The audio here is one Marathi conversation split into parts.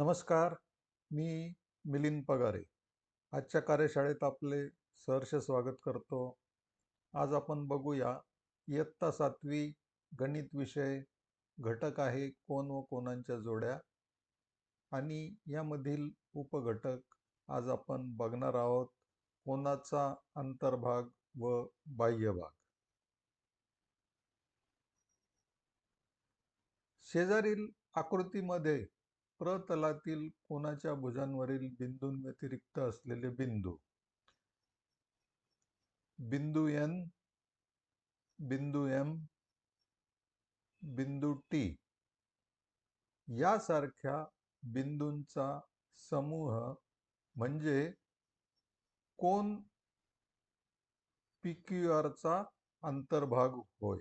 नमस्कार मी मिलिंद पगारे. आजच्या कार्यशाळेत आपले सहर्ष स्वागत करतो. आज आपण बघूया इयत्ता सातवी गणित विषय घटक आहे कोण व कोणांच्या जोड्या? आणि यामधील उपघटक आज आपण बघणार आहोत कोणाचा अंतर्भाग व बाह्यभाग. शेजारील आकृतीमध्ये प्रतलातील कोणाच्या भुजांवरील बिंदूंव्यतिरिक्त असलेले बिंदू? बिंदू एन बिंदू एम बिंदू टी यासारख्या बिंदूंचा समूह म्हणजे कोण पी क्यू आरचा अंतर्भाग होय?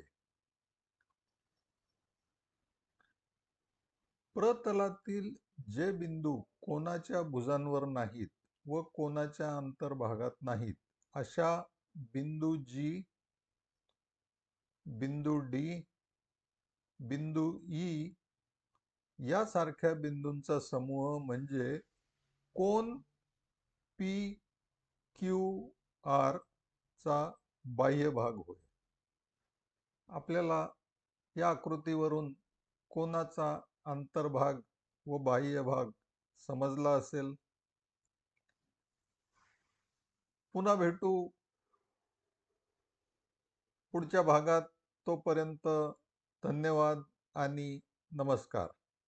प्रतलातील जे बिंदू कोणाच्या भुजांवर नाहीत व कोणाच्या अंतर्भागात नाहीत अशा बिंदू जी बिंदू डी बिंदू ई यासारख्या बिंदूंचा समूह म्हणजे कोण पी क्यू आर चा बाह्य भाग होय. आपल्याला या आकृतीवरून कोणाचा अंतर्भाग व बाह्य भाग समजला असेल? पुन्हा भेटू. पुढच्या भागात तोपर्यंत धन्यवाद आणि नमस्कार.